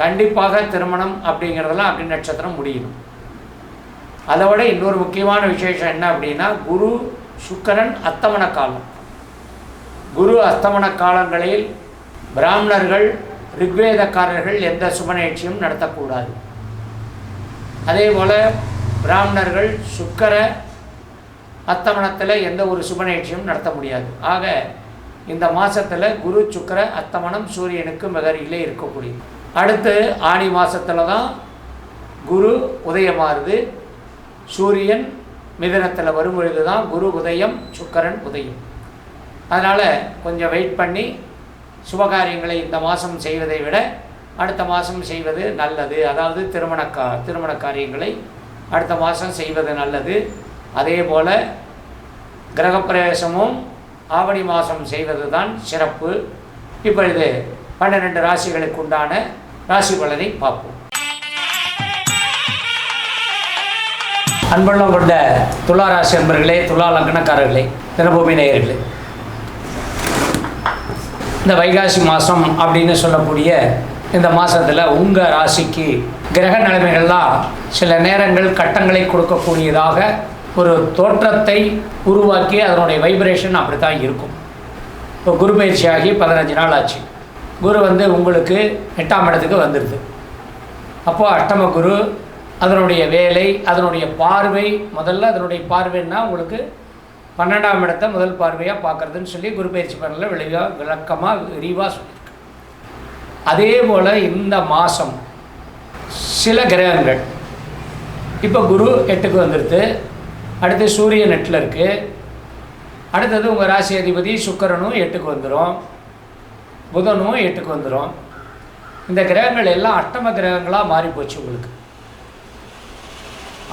கண்டிப்பாக திருமணம் அப்படிங்கிறதெல்லாம் அக்னி நட்சத்திரம் முடியணும். அதை விட இன்னொரு முக்கியமான விசேஷம் என்ன அப்படின்னா குரு சுக்கரன் அத்தமன காலம். குரு அஸ்தமன காலங்களில் பிராமணர்கள் ரிக்வேதக்காரர்கள் எந்த சுப நிகழ்ச்சியும் நடத்தக்கூடாது. அதே போல் பிராமணர்கள் சுக்கர அத்தமனத்தில் எந்த ஒரு சுப நிகழ்ச்சியும் நடத்த முடியாது. ஆக இந்த மாதத்தில் குரு சுக்கர அத்தமனம் சூரியனுக்கு மிகரிலே இருக்கக்கூடியது. அடுத்து ஆணி மாதத்தில் தான் குரு உதயமாறுது. சூரியன் மிதனத்தில் வரும் பொழுது தான் குரு உதயம் சுக்கரன் உதயம். அதனால் கொஞ்சம் வெயிட் பண்ணி சுபகாரியங்களை இந்த மாதம் செய்வதை விட அடுத்த மாதம் செய்வது நல்லது. அதாவது திருமண கா திருமண காரியங்களை அடுத்த மாதம் செய்வது நல்லது. அதே போல் கிரகப்பிரவேசமும் ஆவணி மாதம் செய்வது தான் சிறப்பு. இப்பொழுது பன்னிரெண்டு ராசிகளுக்கு உண்டான ராசி பலனை பார்ப்போம். அன்பெல்லாம் கொண்ட துலா ராசி அன்பர்களே துலா லக்னக்காரர்களே தினபூமி நேயர்களே. இந்த வைகாசி மாதம் அப்படின்னு சொல்லக்கூடிய இந்த மாதத்தில் உங்கள் ராசிக்கு கிரக நிலைமைகள்லாம் சில நேரங்கள் கட்டங்களை கொடுக்கக்கூடியதாக ஒரு தோற்றத்தை உருவாக்கி அதனுடைய வைப்ரேஷன் அப்படி தான் இருக்கும். இப்போ குரு பயிற்சியாகி பதினஞ்சு நாள் ஆச்சு. குரு வந்து உங்களுக்கு எட்டாம் இடத்துக்கு வந்துடுது அப்போது அஷ்டம குரு அதனுடைய வேலை அதனுடைய பார்வை முதல்ல அதனுடைய பார்வைன்னா உங்களுக்கு பன்னெண்டாம் இடத்தை முதல் பார்வையாக பார்க்குறதுன்னு சொல்லி குரு பயிற்சி பண்ணல விளைவாக விளக்கமாக விரிவாக சொல்லியிருக்கு. அதே போல் இந்த மாதம் சில கிரகங்கள். இப்போ குரு எட்டுக்கு வந்துடுது அடுத்து சூரியன் எட்டில் இருக்குது அடுத்தது உங்கள் ராசி அதிபதி சுக்கரனும் எட்டுக்கு வந்துடும் புதனும் எட்டுக்கு வந்துடும் இந்த கிரகங்கள் எல்லாம் அட்டம கிரகங்களாக மாறி போச்சு உங்களுக்கு.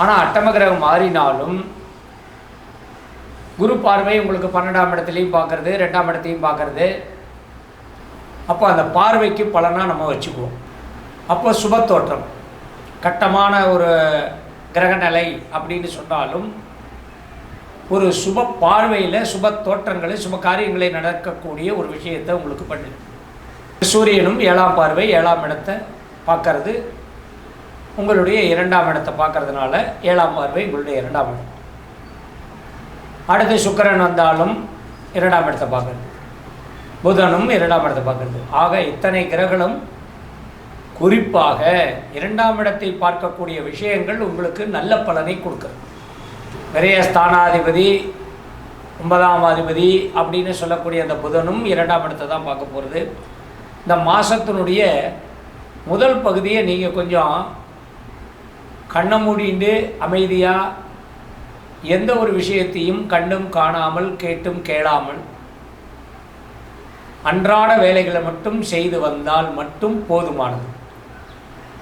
ஆனால் அட்டம கிரகம் மாறினாலும் குரு பார்வை உங்களுக்கு பன்னெண்டாம் இடத்துலையும் பார்க்குறது ரெண்டாம் இடத்தையும் பார்க்குறது. அப்போ அந்த பார்வைக்கு பலனாக நம்ம வச்சுக்குவோம். அப்போ சுபத்தோற்றம். கட்டமான ஒரு கிரகநிலை அப்படின்னு சொன்னாலும் ஒரு சுப பார்வையில் சுப தோற்றங்களை சுப காரியங்களை நடக்கக்கூடிய ஒரு விஷயத்தை உங்களுக்கு பண்ணு. சூரியனும் ஏழாம் பார்வை ஏழாம் இடத்தை பார்க்கறது. உங்களுடைய இரண்டாம் இடத்தை பார்க்கறதுனால ஏழாம் பார்வை உங்களுடைய இரண்டாம் இடம். அடுத்து சுக்கரன் வந்தாலும் இரண்டாம் இடத்தை பார்க்கறது. புதனும் இரண்டாம் இடத்தை பார்க்கறது. ஆக இத்தனை கிரகங்களும் குறிப்பாக இரண்டாம் இடத்தை பார்க்கக்கூடிய விஷயங்கள் உங்களுக்கு நல்ல பலனை கொடுக்குறது. நிறைய ஸ்தானாதிபதி ஒன்பதாம் அதிபதி அப்படின்னு சொல்லக்கூடிய அந்த புதனும் இரண்டாம் இடத்தை தான் பார்க்க போகிறது இந்த மாதத்தினுடைய முதல் பகுதியை நீங்கள் கொஞ்சம் கண்ணை மூடிண்டு அமைதியாக எந்த ஒரு விஷயத்தையும் கண்டும் காணாமல் கேட்டும் கேளாமல் அன்றாட வேலைகளை மட்டும் செய்து வந்தால் மட்டும் போதுமானது.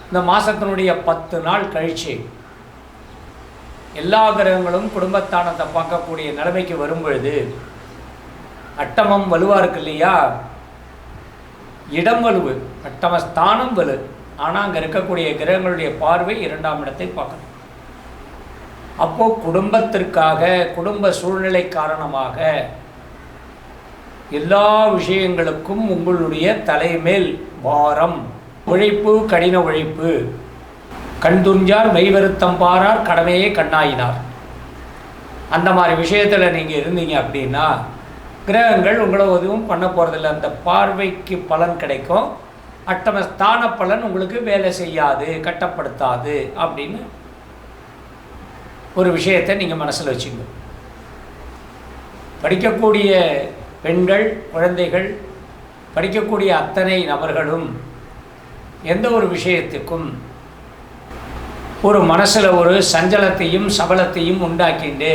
இந்த மாதத்தினுடைய பத்து நாள் கழிச்சு எல்லா கிரகங்களும் குடும்பத்தானத்தை பார்க்கக்கூடிய நிலைமைக்கு வரும் பொழுது அட்டமம் வலுவாக இருக்கு இல்லையா? இடம் வலுவு அட்டம ஸ்தானம் வலு. ஆனால் அங்கே இருக்கக்கூடிய கிரகங்களுடைய பார்வை இரண்டாம் இடத்தை பார்க்கணும் அப்போது குடும்பத்திற்காக குடும்ப சூழ்நிலை காரணமாக எல்லா விஷயங்களுக்கும் உங்களுடைய தலைமேல் வாரம் உழைப்பு கடின உழைப்பு கண் துஞ்சார் மெய்வருத்தம் பாரார் கடமையே கண்ணாயினார். அந்த மாதிரி விஷயத்தில் நீங்கள் இருந்தீங்க அப்படின்னா கிரகங்கள் உங்களை எதுவும் பண்ண போகிறதில்ல அந்த பார்வைக்கு பலன் கிடைக்கும். அட்டமஸ்தான பலன் உங்களுக்கு வேலை செய்யாது கட்டப்படுத்தாது அப்படின்னு ஒரு விஷயத்தை நீங்கள் மனசில் வச்சுங்க படிக்கக்கூடிய பெண்கள் குழந்தைகள் படிக்கக்கூடிய அத்தனை நபர்களும் எந்த ஒரு விஷயத்துக்கும் ஒரு மனசில் ஒரு சஞ்சலத்தையும் சபலத்தையும் உண்டாக்கிண்டு.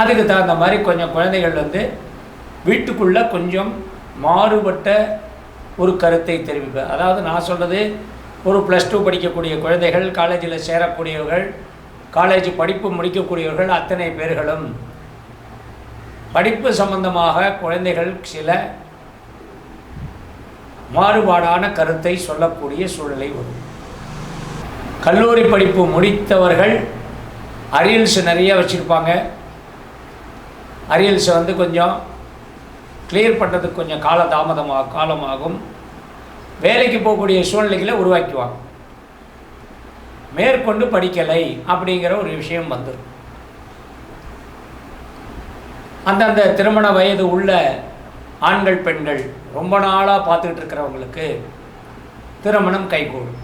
அதுக்கு தகுந்த மாதிரி கொஞ்சம் குழந்தைகள் வந்து வீட்டுக்குள்ளே கொஞ்சம் மாறுபட்ட ஒரு கருத்தை தெரிவிப்பேன் அதாவது நான் சொல்கிறது ஒரு ப்ளஸ் டூ படிக்கக்கூடிய குழந்தைகள் காலேஜில் சேரக்கூடியவர்கள் காலேஜ் படிப்பு முடிக்கக்கூடியவர்கள் அத்தனை பேர்களும். படிப்பு சம்பந்தமாக குழந்தைகள் சில மாறுபாடான கருத்தை சொல்லக்கூடிய சூழ்நிலை வரும் கல்லூரி படிப்பு முடித்தவர்கள் அரியல்ஸ் நிறைய வச்சுருப்பாங்க. அரியல்ஸை வந்து கொஞ்சம் கிளியர் பண்ணுறதுக்கு கொஞ்சம் கால தாமதமாக காலமாகும். வேலைக்கு போகக்கூடிய சூழ்நிலைகளை உருவாக்குவாங்க மேற்கொண்டு படிக்கலை அப்படிங்கிற ஒரு விஷயம் வந்துடும் அந்தந்த திருமண வயது உள்ள ஆண்கள் பெண்கள் ரொம்ப நாளாக பார்த்துக்கிட்டு இருக்கிறவங்களுக்கு திருமணம் கைகூடும்.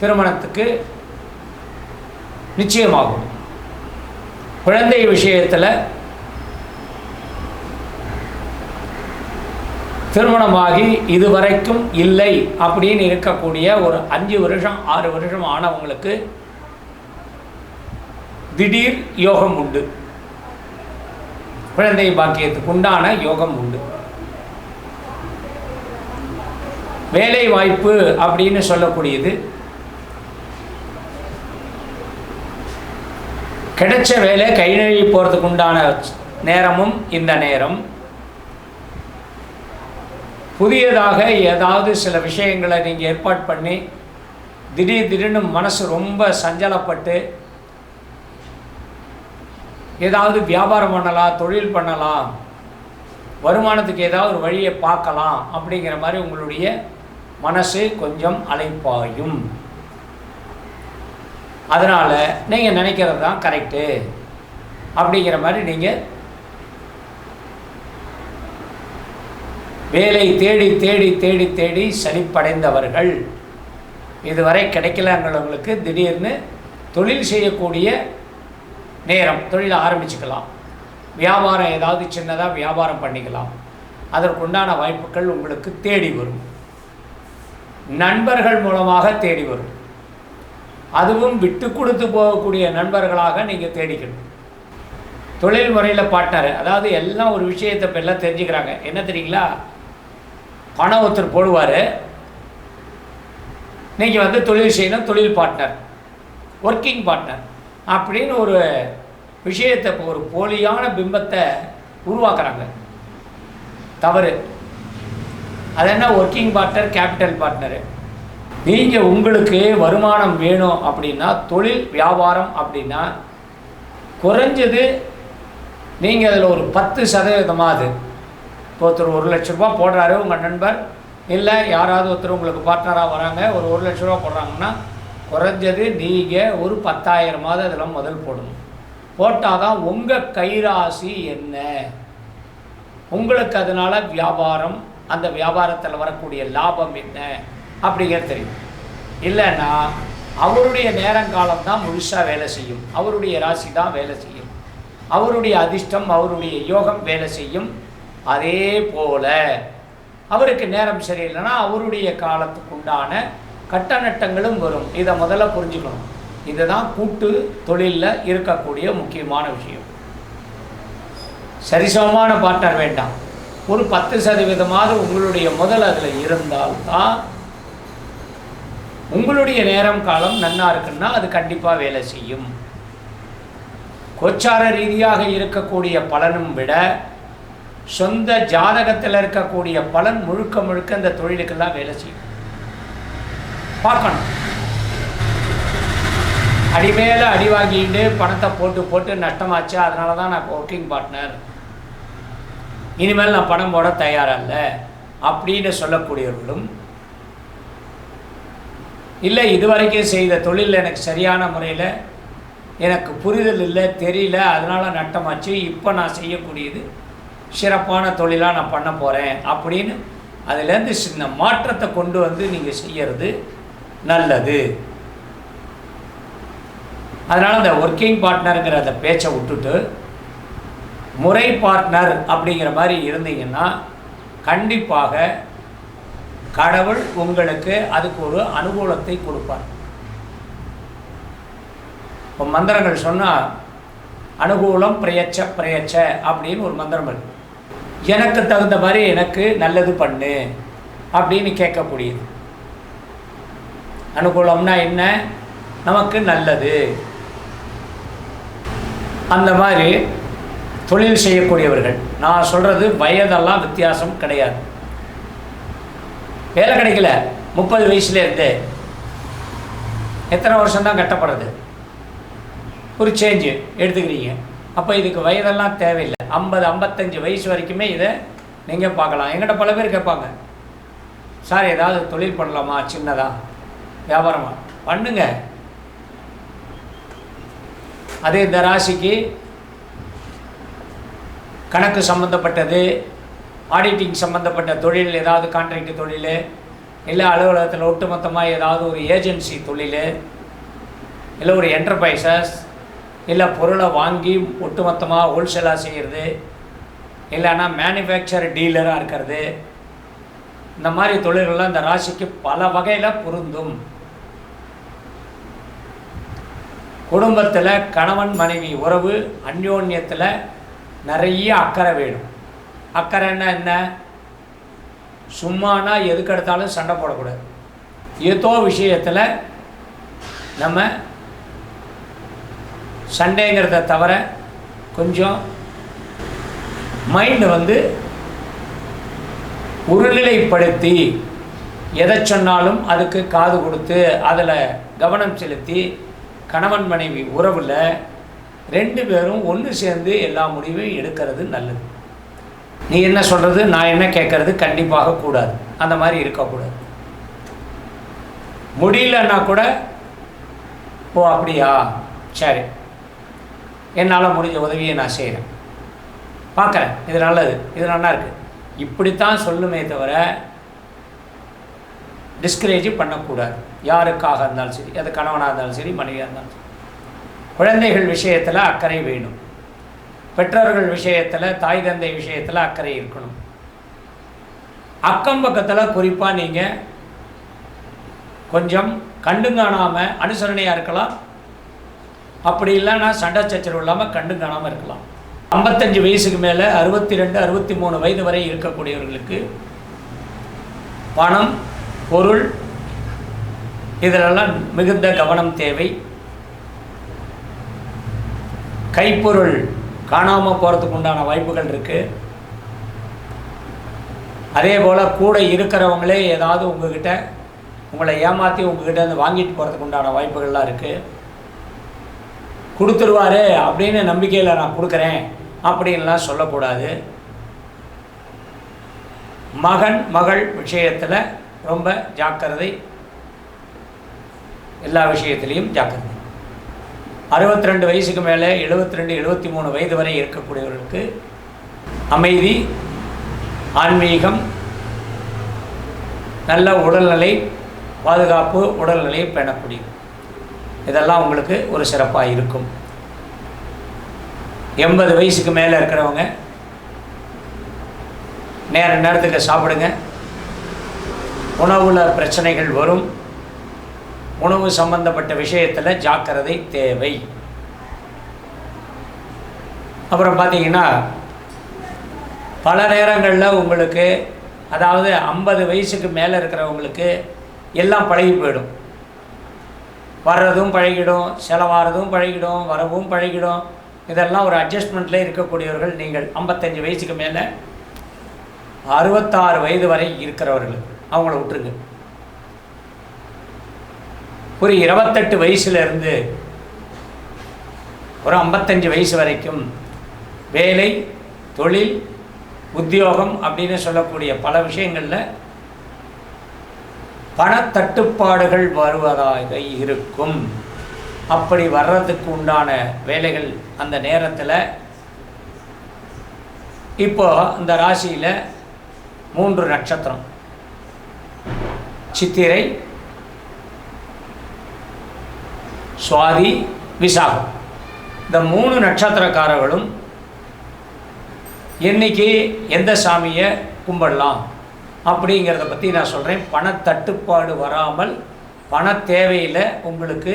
திருமணத்துக்கு நிச்சயமாகும். குழந்தை விஷயத்தில் திருமணமாகி இதுவரைக்கும் இல்லை அப்படின்னு இருக்கக்கூடிய ஒரு அஞ்சு வருஷம் ஆறு வருஷம் ஆனவங்களுக்கு திடீர் யோகம் உண்டு. குழந்தை பாக்கியத்துக்கு உண்டான யோகம் உண்டு. வேலை வாய்ப்பு அப்படின்னு சொல்லக்கூடியது. கிடைச்ச வேலை கை நழுவி போகிறதுக்கு உண்டான நேரமும் இந்த நேரம். புதியதாக ஏதாவது சில விஷயங்களை நீங்கள் ஏற்பாடு பண்ணி திடீர் திடீர்னு மனசு ரொம்ப சஞ்சலப்பட்டு ஏதாவது வியாபாரம் பண்ணலாம் தொழில் பண்ணலாம் வருமானத்துக்கு ஏதாவது ஒரு வழியை பார்க்கலாம் அப்படிங்கிற மாதிரி உங்களுடைய மனசு கொஞ்சம் அலைப்பாயும். அதனால் நீங்கள் நினைக்கிறது தான் கரெக்டு அப்படிங்கிற மாதிரி நீங்கள் வேலை தேடி தேடி தேடி தேடி சலிப்படைந்தவர்கள். இதுவரை கிடைக்கலங்கிறவங்களுக்கு திடீர்னு தொழில் செய்யக்கூடிய நேரம் தொழில் ஆரம்பிச்சுக்கலாம். வியாபாரம் ஏதாவது சின்னதாக வியாபாரம் பண்ணிக்கலாம். அதற்குண்டான வாய்ப்புகள் உங்களுக்கு தேடி வரும். நண்பர்கள் மூலமாக தேடி வரும். அதுவும் விட்டு கொடுத்து போகக்கூடிய நண்பர்களாக நீங்கள் தேடிக்கணும். தொழில் முறையில் பார்ட்னர் அதாவது எல்லாம் ஒரு விஷயத்தை இப்போ எல்லாம் தெரிஞ்சுக்கிறாங்க. என்ன தெரியுங்களா? பணம் ஒருத்தர் போடுவார். நீங்கள் வந்து தொழில் செய்யணும் தொழில் பார்ட்னர் ஒர்க்கிங் பார்ட்னர் அப்படின்னு ஒரு விஷயத்தை இப்போ ஒரு போலியான பிம்பத்தை உருவாக்குறாங்க. தவறு. அது என்ன? ஒர்க்கிங் பார்ட்னர் கேபிட்டல் பார்ட்னரு நீங்கள் உங்களுக்கு வருமானம் வேணும் அப்படின்னா தொழில் வியாபாரம் அப்படின்னா குறைஞ்சது நீங்கள் அதில் ஒரு பத்து சதவீதமாவது இப்போ ஒருத்தர் ஒரு லட்ச ரூபா போடுறாரு உங்கள் நண்பர். இல்லை யாராவது ஒருத்தர் உங்களுக்கு பார்ட்னராக வராங்க ஒரு ஒரு லட்ச ரூபா போடுறாங்கன்னா குறைஞ்சது நீங்கள் ஒரு பத்தாயிரமாவது அதில் முதல் போடணும். போட்டால் தான் உங்கள் கைராசி என்ன? உங்களுக்கு அதனால் வியாபாரம் அந்த வியாபாரத்தில் வரக்கூடிய லாபம் என்ன? அப்படிங்கிறது தெரியும். இல்லைன்னா அவருடைய நேரங்காலம் தான் முழுசாக வேலை செய்யும். அவருடைய ராசி தான் வேலை செய்யும். அவருடைய அதிர்ஷ்டம் அவருடைய யோகம் வேலை செய்யும். அதே போல அவருக்கு நேரம் சரியில்லைன்னா அவருடைய காலத்துக்கு உண்டான கட்ட நட்டங்களும் வரும். இதை முதல்ல புரிஞ்சுக்கணும். இதுதான் கூட்டு தொழிலில் இருக்கக்கூடிய முக்கியமான விஷயம். சரிசமமான பார்ட்னர் வேண்டாம். ஒரு பத்து சதவீதமாவது உங்களுடைய முதல் அதில் இருந்தால் தான் உங்களுடைய நேரம் காலம் நன்னா இருக்குன்னா அது கண்டிப்பாக வேலை செய்யும். கோச்சார ரீதியாக இருக்கக்கூடிய பலனும் விட சொந்த ஜாதகத்தில் இருக்கக்கூடிய பலன் முழுக்க முழுக்க இந்த தொழிலுக்கெல்லாம் வேலை செய்யும். பார்க்கணும். அடிமேல அடி வாங்கிட்டு பணத்தை போட்டு போட்டு நஷ்டமாச்சு அதனால தான் நான் ஒர்க்கிங் பார்ட்னர் இனிமேல் நான் பணம் போட தயாராக இல்லை அப்படின்னு சொல்லக்கூடியவர்களும் இல்லை இதுவரைக்கும் செய்த தொழில் எனக்கு சரியான முறையில் எனக்கு புரிதல் இல்லை தெரியல அதனால் நட்டமாச்சு. இப்போ நான் செய்யக்கூடியது சிறப்பான தொழிலாக நான் பண்ண போகிறேன் அப்படின்னு அதுலேருந்து சின்ன மாற்றத்தை கொண்டு வந்து நீங்கள் செய்கிறது நல்லது. அதனால் அந்த ஒர்க்கிங் பார்ட்னருங்கிற அந்த பேச்சை விட்டுட்டு முறை பார்ட்னர் அப்படிங்கிற மாதிரி இருந்தீங்கன்னா கண்டிப்பாக கடவுள் உங்களுக்கு அதுக்கு ஒரு அனுகூலத்தை கொடுப்பார். இப்போ மந்திரங்கள் சொன்னால் அனுகூலம் பிரயச்ச பிரயச்ச அப்படின்னு ஒரு மந்திரம் இருக்கு. எனக்கு தகுந்த மாதிரி எனக்கு நல்லது பண்ணு அப்படின்னு கேட்கக்கூடியது. அனுகூலம்னா என்ன? நமக்கு நல்லது. அந்த மாதிரி தொழில் செய்யக்கூடியவர்கள் நான் சொல்கிறது வயதெல்லாம் வித்தியாசம் கிடையாது. வேலை கிடைக்கல. முப்பது வயசுலேருந்து எத்தனை வருஷம்தான் கட்டப்படுறது ஒரு சேஞ்சு எடுத்துக்கிறீங்க. அப்போ இதுக்கு வயதெல்லாம் தேவையில்லை. ஐம்பது ஐம்பத்தஞ்சு வயசு வரைக்குமே இதை நீங்கள் பார்க்கலாம். எங்கிட்ட பல பேர் கேட்பாங்க. சார் ஏதாவது தொழில் பண்ணலாமா? சின்னதா? வியாபாரமா? பண்ணுங்க. அது இந்த ராசிக்கு கணக்கு சம்மந்தப்பட்டது ஆடிட்டிங் சம்மந்தப்பட்ட தொழில் ஏதாவது கான்ட்ராக்ட் தொழில் இல்லை அலுவலகத்தில் ஒட்டுமொத்தமாக ஏதாவது ஒரு ஏஜென்சி தொழில் இல்லை ஒரு என்டர்பிரைசஸ் இல்லை பொருளை வாங்கி ஒட்டுமொத்தமாக ஹோல்சேலாக செய்கிறது இல்லைன்னா மேனுஃபேக்சர் டீலராக இருக்கிறது. இந்த மாதிரி தொழில்கள்லாம் இந்த ராசிக்கு பல வகையில் பொருந்தும். குடும்பத்தில் கணவன் மனைவி உறவு அந்யோன்யத்தில் நிறைய அக்கறை வேணும். அக்கறைன்னா என்ன சும்மானா எதுக்கு எடுத்தாலும் சண்டை போடக்கூடாது. ஏதோ விஷயத்தில் நம்ம சண்டைங்கிறத தவிர கொஞ்சம் மைண்டு வந்து ஒருநிலைப்படுத்தி எதை சொன்னாலும் அதுக்கு காது கொடுத்து அதில் கவனம் செலுத்தி கணவன் மனைவி உறவில் ரெண்டு பேரும் ஒன்று சேர்ந்து எல்லா முடிவையும் எடுக்கிறது நல்லது. நீ என்ன சொல்கிறது நான் என்ன கேட்கறது? கண்டிப்பாக கூடாது. அந்த மாதிரி இருக்கக்கூடாது. முடியலன்னா கூட ஓ அப்படியா? சரி. என்னால் முடிஞ்ச உதவியை நான் செய்கிறேன் பார்க்குறேன் இது நல்லது. இது நல்லா இருக்குது இப்படித்தான் சொல்லுமே தவிர டிஸ்கரேஜ் பண்ணக்கூடாது. யாருக்காக இருந்தாலும் சரி அது கணவனாக இருந்தாலும் சரி மனைவியாக இருந்தாலும் சரி. குழந்தைகள் விஷயத்தில் அக்கறை வேணும். பெற்றோர்கள் விஷயத்தில் தாய் தந்தை விஷயத்தில் அக்கறை இருக்கணும். அக்கம் பக்கத்தில் குறிப்பாக நீங்கள் கொஞ்சம் கண்டும் காணாமல் அனுசரணையாக இருக்கலாம். அப்படி இல்லைன்னா சண்டை சச்சரவு இல்லாமல் கண்டும் காணாமல் இருக்கலாம். ஐம்பத்தஞ்சு வயசுக்கு மேலே அறுபத்தி ரெண்டு அறுபத்தி மூணு வயது வரை இருக்கக்கூடியவர்களுக்கு பணம் பொருள் இதிலெல்லாம் மிகுந்த கவனம் தேவை. கைப்பொருள் காணாமல் போகிறதுக்கு உண்டான வாய்ப்புகள் இருக்குது அதே போல் கூட இருக்கிறவங்களே ஏதாவது உங்ககிட்ட உங்களை ஏமாற்றி உங்ககிட்ட வந்து வாங்கிட்டு போகிறதுக்கு உண்டான வாய்ப்புகள்லாம் இருக்குது கொடுத்துருவாரு அப்படின்னு நம்பிக்கையில் நான் கொடுக்குறேன் அப்படின்லாம் சொல்லக்கூடாது. மகன் மகள் விஷயத்தில் ரொம்ப ஜாக்கிரதை எல்லா விஷயத்துலேயும் ஜாக்கிரதை. அறுபத்தி ரெண்டு வயசுக்கு மேலே எழுபத்தி ரெண்டு எழுபத்தி மூணு வயது வரை இருக்கக்கூடியவர்களுக்கு அமைதி ஆன்மீகம் நல்ல உடல்நிலை பாதுகாப்பு உடல்நிலையை பேணக்கூடியது இதெல்லாம் உங்களுக்கு ஒரு சிறப்பாக இருக்கும். எண்பது வயசுக்கு மேலே இருக்கிறவங்க நேர நேரத்துக்கு சாப்பிடுங்க. உணவில் பிரச்சனைகள் வரும். உணவு சம்பந்தப்பட்ட விஷயத்தில் ஜாக்கிரதை தேவை. அப்புறம் பார்த்தீங்கன்னா பல நேரங்களில் உங்களுக்கு அதாவது ஐம்பது வயசுக்கு மேலே இருக்கிறவங்களுக்கு எல்லாம் பழகி போயிடும். வர்றதும் பழகிடும் செலவாகிறதும் பழகிடும் வரவும் பழகிடும். இதெல்லாம் ஒரு அட்ஜஸ்ட்மெண்ட்டில் இருக்கக்கூடியவர்கள் நீங்கள் ஐம்பத்தஞ்சு வயசுக்கு மேலே அறுபத்தாறு வயது வரை இருக்கிறவர்கள். அவங்கள விட்டுருங்க. ஒரு இருபத்தெட்டு வயசுலேருந்து ஒரு ஐம்பத்தஞ்சு வயசு வரைக்கும் வேலை தொழில் உத்தியோகம் அப்படின்னு சொல்லக்கூடிய பல விஷயங்களில் பணத்தட்டுப்பாடுகள் வருவதாக இருக்கும். அப்படி வர்றதுக்கு உண்டான வேலைகள் அந்த நேரத்தில் இப்போ இந்த ராசியில் மூன்று நட்சத்திரம். சித்திரை சுவாதி விசாகம். இந்த மூணு நட்சத்திரக்காரர்களும் என்னைக்கு எந்த சாமியை கும்பிடலாம் அப்படிங்கிறத பற்றி நான் சொல்கிறேன் பணத்தட்டுப்பாடு வராமல் பண தேவையில் உங்களுக்கு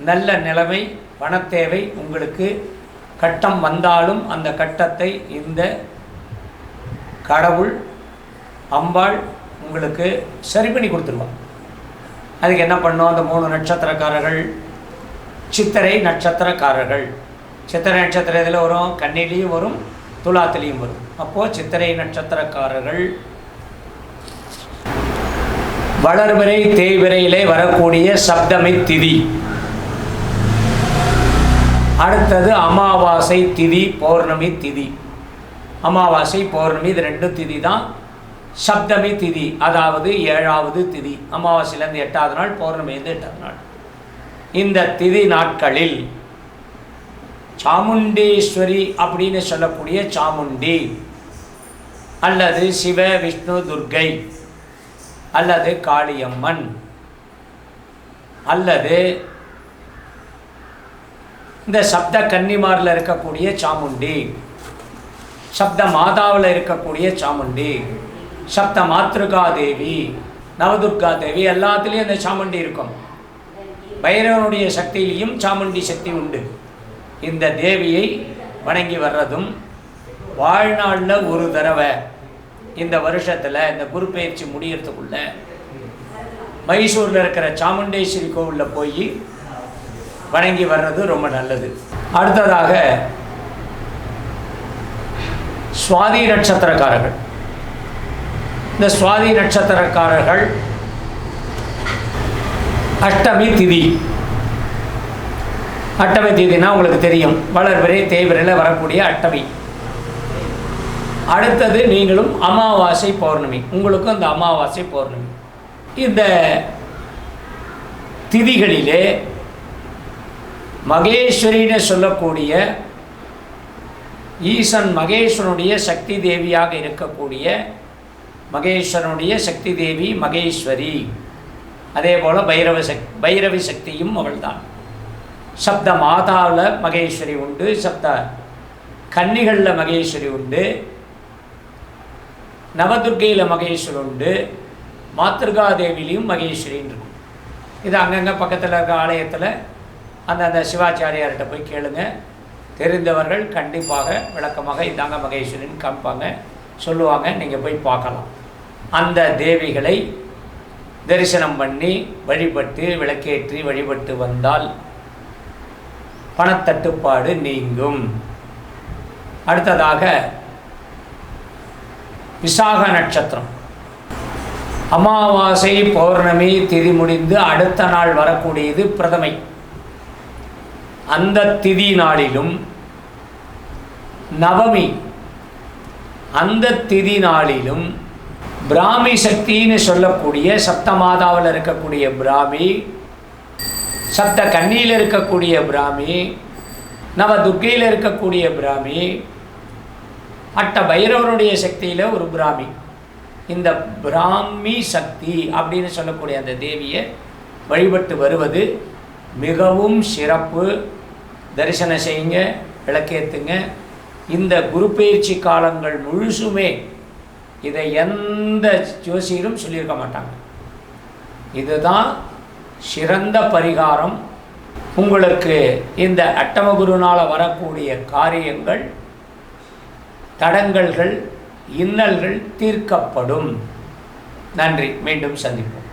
நல்ல நிலைமை பணத்தேவை உங்களுக்கு கட்டம் வந்தாலும் அந்த கட்டத்தை இந்த கடவுள் அம்பாள் உங்களுக்கு சரி பண்ணி கொடுத்துருவான் அதுக்கு என்ன பண்ணோம் அந்த மூணு நட்சத்திரக்காரர்கள் சித்திரை நட்சத்திரக்காரர்கள். சித்திரை நட்சத்திரம் இதில் வரும் கண்ணிலையும் வரும் துலாத்திலையும் வரும். அப்போது சித்திரை நட்சத்திரக்காரர்கள் வளர்பிறை தேய்விரையிலே வரக்கூடிய சப்தமி திதி. அடுத்தது அமாவாசை திதி பௌர்ணமி திதி. அமாவாசை பௌர்ணமி இது ரெண்டு திதி தான். சப்தமி திதி அதாவது ஏழாவது திதி. அமாவாசையிலேருந்து எட்டாவது நாள் பௌர்ணமிலேருந்து எட்டாவது நாள். இந்த திதி நாட்களில் சாமுண்டீஸ்வரி அப்படின்னு சொல்லக்கூடிய சாமுண்டி அல்லது சிவ விஷ்ணு துர்க்கை அல்லது காளியம்மன் அல்லது இந்த சப்த கன்னிமாரில் இருக்கக்கூடிய சாமுண்டி சப்த மாதாவில் இருக்கக்கூடிய சாமுண்டி சப்த மாத்ருகா தேவி நவதுர்கா தேவி எல்லாத்துலேயும் இந்த சாமுண்டி இருக்கும். பைரவனுடைய சக்தியிலையும் சாமுண்டி சக்தி உண்டு. இந்த தேவியை வணங்கி வர்றதும் வாழ்நாளில் ஒரு தடவை இந்த வருஷத்தில் இந்த குரு பயிற்சி முடியறதுக்குள்ள மைசூரில் இருக்கிற சாமுண்டேஸ்வரி கோவிலில் போய் வணங்கி வர்றது ரொம்ப நல்லது. அடுத்ததாக சுவாதி நட்சத்திரக்காரர்கள். இந்த சுவாதி நட்சத்திரக்காரர்கள் அஷ்டமி திதி. அட்டமி திதினா உங்களுக்கு தெரியும். வளர்பிறை தேய்பிரையில் வரக்கூடிய அட்டமி. அடுத்தது நீங்களும் அமாவாசை பௌர்ணமி. உங்களுக்கும் இந்த அமாவாசை பௌர்ணமி. இந்த திதிகளிலே மகேஸ்வரின்னு சொல்லக்கூடிய ஈசன் மகேஸ்வரனுடைய சக்தி தேவியாக இருக்கக்கூடிய மகேஸ்வரனுடைய சக்தி தேவி மகேஸ்வரி. அதே போல் பைரவ சக் பைரவி சக்தியும் அவள் தான் சப்த மாதாவில் மகேஸ்வரி உண்டு சப்த கன்னிகளில் மகேஸ்வரி உண்டு நவதுர்க்கையில் மகேஸ்வரி உண்டு மாத்திருகா தேவிலையும் மகேஸ்வரின்னு இருக்கும். இது அங்கங்கே பக்கத்தில் இருக்க ஆலயத்தில் அந்தந்த சிவாச்சாரியார்கிட்ட போய் கேளுங்க. தெரிந்தவர்கள் கண்டிப்பாக விளக்கமாக இதாங்க மகேஸ்வரின்னு காமிப்பாங்க. சொல்லுவாங்க நீங்கள் போய் பார்க்கலாம். அந்த தேவிகளை தரிசனம் பண்ணி வழிபட்டு விளக்கேற்றி வழிபட்டு வந்தால் பணத்தட்டுப்பாடு நீங்கும். அடுத்ததாக விசாக நட்சத்திரம். அமாவாசை பௌர்ணமி திதி முடிந்து அடுத்த நாள் வரக்கூடியது பிரதமை. அந்த திதி நாளிலும் நவமி. அந்த திதி நாளிலும் பிராமி சக்தின்னு சொல்லக்கூடிய சப்த மாதாவில் இருக்கக்கூடிய பிராமி சப்த கன்னியில் இருக்கக்கூடிய பிராமி நவ துர்க்கையில் இருக்கக்கூடிய பிராமி அட்ட பைரவருடைய சக்தியில் ஒரு பிராமி. இந்த பிராமி சக்தி அப்படின்னு சொல்லக்கூடிய அந்த தேவியை வழிபட்டு வருவது மிகவும் சிறப்பு. தரிசனம் செய்யுங்க விளக்கேற்றுங்க இந்த குரு பயிற்சி காலங்கள் முழுசுமே இதை எந்த ஜோசியரும் சொல்லியிருக்க மாட்டாங்க. இதுதான் சிறந்த பரிகாரம். உங்களுக்கு இந்த அட்டமகுருனால் வரக்கூடிய காரியங்கள் தடங்கல்கள் இன்னல்கள் தீர்க்கப்படும். நன்றி. மீண்டும் சந்திப்போம்.